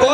Go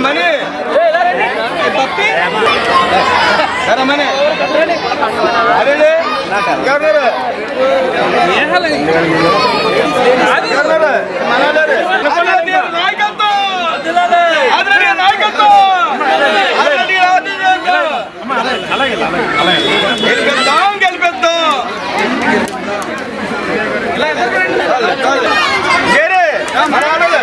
மணி மணி அரே గవర్నర్ గవర్నర్ మనాడారు గెలుపెత్తాం గెలుపెత్తాం వేరే ఆడదు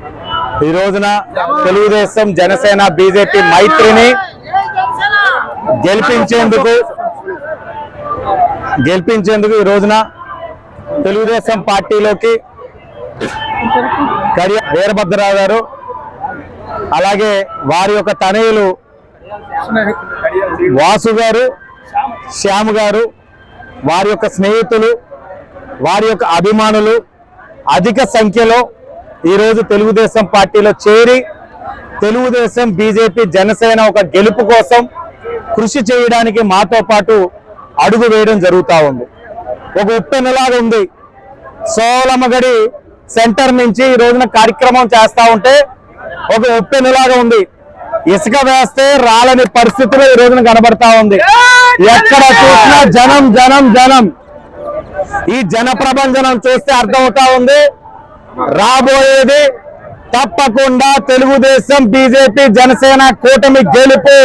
ఈ రోజున తెలుగుదేశం జనసేన బీజేపీ మైత్రిని గెలిపించేందుకు గెలిపించేందుకు ఈ రోజున తెలుగుదేశం పార్టీలోకి కడియ వీరభద్రరావు గారు అలాగే వారి యొక్క తనయులు వాసు గారు శ్యామ్ గారు వారి యొక్క స్నేహితులు వారి యొక్క అభిమానులు అధిక సంఖ్యలో ఈరోజు తెలుగుదేశం పార్టీలో చేరి తెలుగుదేశం బీజేపీ జనసేన ఒక గెలుపు కోసం కృషి చేయడానికి మాతో పాటు అడుగు వేయడం జరుగుతూ ఉంది. ఒక ఉప్పెనలాగా ఉంది. సోలమగడి సెంటర్ నుంచి ఈ రోజున కార్యక్రమం చేస్తూ ఉంటే ఒక ఉప్పెనలాగా ఉంది. ఇసుక వేస్తే రాలని పరిస్థితులు ఈ రోజున కనబడతా ఉంది. ఎక్కడ చూసినా జనం జనం జనం. ఈ జన ప్రభంజనం చూస్తే అర్థమవుతా ఉంది. రాబోయేది తప్పకుండా తెలుగుదేశం బీజేపీ జనసేన కూటమి గెలుపు.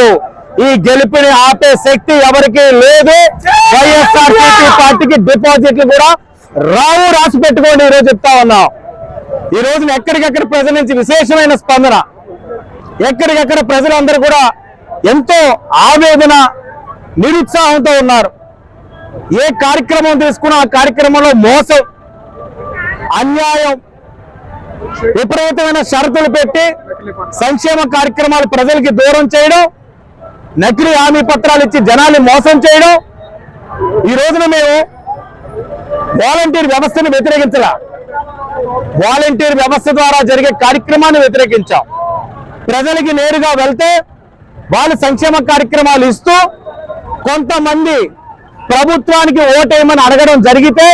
ఈ గెలుపుని ఆపే శక్తి ఎవరికి లేదు. వైఎస్ఆర్ పార్టీకి డిపాజిట్లు కూడా రావు రాసి పెట్టుకోండి ఈ రోజు చెప్తా ఉన్నాం. ఈ రోజున ఎక్కడికెక్కడ ప్రజల నుంచి విశేషమైన స్పందన. ఎక్కడికెక్కడ ప్రజలందరూ కూడా ఎంతో ఆవేదన నిరుత్సాహంతో ఉన్నారు. ఏ కార్యక్రమం తీసుకున్నా ఆ కార్యక్రమంలో మోసం అన్యాయం విపరీతమైన షరతులు పెట్టి సంక్షేమ కార్యక్రమాలు ప్రజలకి దూరం చేయడం నకిలీ హామీ పత్రాలు ఇచ్చి జనాల్ని మోసం చేయడం ఈ రోజున మేము వాలంటీర్ వ్యవస్థను వ్యతిరేకించాల. వాలంటీర్ వ్యవస్థ ద్వారా జరిగే కార్యక్రమాన్ని వ్యతిరేకించాం. ప్రజలకి నేరుగా వెళ్తే వాళ్ళు సంక్షేమ కార్యక్రమాలు ఇస్తూ కొంతమంది ప్రభుత్వానికి ఓటేయమని అడగడం జరిగితే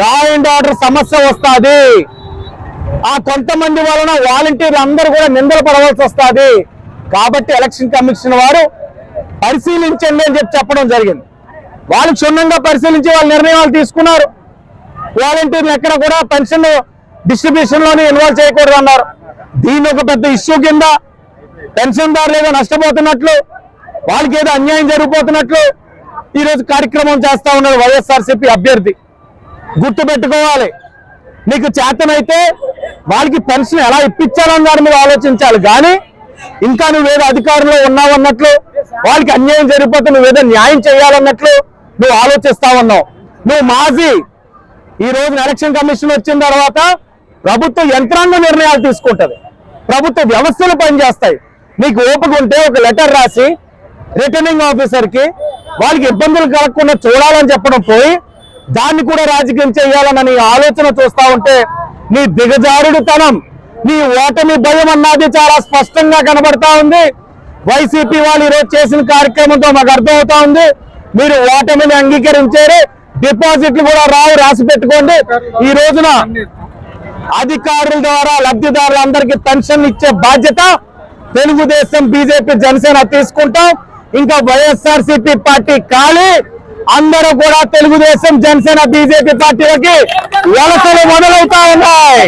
లా అండ్ ఆర్డర్ సమస్య వస్తుంది. ఆ కొంతమంది వలన వాలంటీర్లు అందరూ కూడా నిందలు పడవలసి వస్తుంది. కాబట్టి ఎలక్షన్ కమిషన్ వారు పరిశీలించండి అని చెప్పి చెప్పడం జరిగింది. వాళ్ళు క్షుణ్ణంగా పరిశీలించి వాళ్ళ నిర్ణయాలు తీసుకున్నారు. వాలంటీర్లు ఎక్కడ కూడా పెన్షన్ డిస్ట్రిబ్యూషన్లోనే ఇన్వాల్వ్ చేయకూడదు అన్నారు. దీని ఒక పెద్ద ఇష్యూ కింద పెన్షన్దారులు ఏదో నష్టపోతున్నట్లు వాళ్ళకి ఏదో అన్యాయం జరిగిపోతున్నట్లు ఈరోజు కార్యక్రమం చేస్తా ఉన్నాడు వైఎస్ఆర్సీపీ అభ్యర్థి. గుర్తు పెట్టుకోవాలి నీకు చేతనైతే వాళ్ళకి పెన్షన్ ఎలా ఇప్పించాలని దాని మీద ఆలోచించాలి. కానీ ఇంకా నువ్వేదో అధికారంలో ఉన్నావన్నట్లు వాళ్ళకి అన్యాయం జరిగిపోతే నువ్వేదో న్యాయం చేయాలన్నట్లు నువ్వు ఆలోచిస్తా ఉన్నావు. నువ్వు మాజీ ఈ రోజున ఎలక్షన్ కమిషన్ వచ్చిన తర్వాత ప్రభుత్వ యంత్రాంగ నిర్ణయాలు తీసుకుంటది. ప్రభుత్వ వ్యవస్థలు పనిచేస్తాయి. నీకు ఓపిక ఉంటే ఒక లెటర్ రాసి రిటర్నింగ్ ఆఫీసర్కి వాళ్ళకి ఇబ్బందులు కలగకుండా చూడాలని చెప్పడం పోయి దాన్ని కూడా రాజకీయం చేయాలన్న ఆలోచన చూస్తా ఉంటే నీ దిగజారుడుతనం నీ ఓటమి భయం అన్నది చాలా స్పష్టంగా కనబడతా ఉంది. వైసీపీ వాళ్ళు ఈరోజు చేసిన కార్యక్రమంతో మాకు అర్థమవుతా ఉంది. మీరు ఓటమిని అంగీకరించారు. డిపాజిట్లు కూడా రావు రాసి పెట్టుకోండి. ఈ రోజున అధికారుల ద్వారా లబ్ధిదారులందరికీ పెన్షన్ ఇచ్చే బాధ్యత తెలుగుదేశం బీజేపీ జనసేన తీసుకుంటాం. ఇంకా వైఎస్ఆర్ పార్టీ ఖాళీ. అందరూ కూడా తెలుగుదేశం జనసేన బీజేపీ పార్టీలకి వలసలు మొదలవుతా ఉన్నాయి.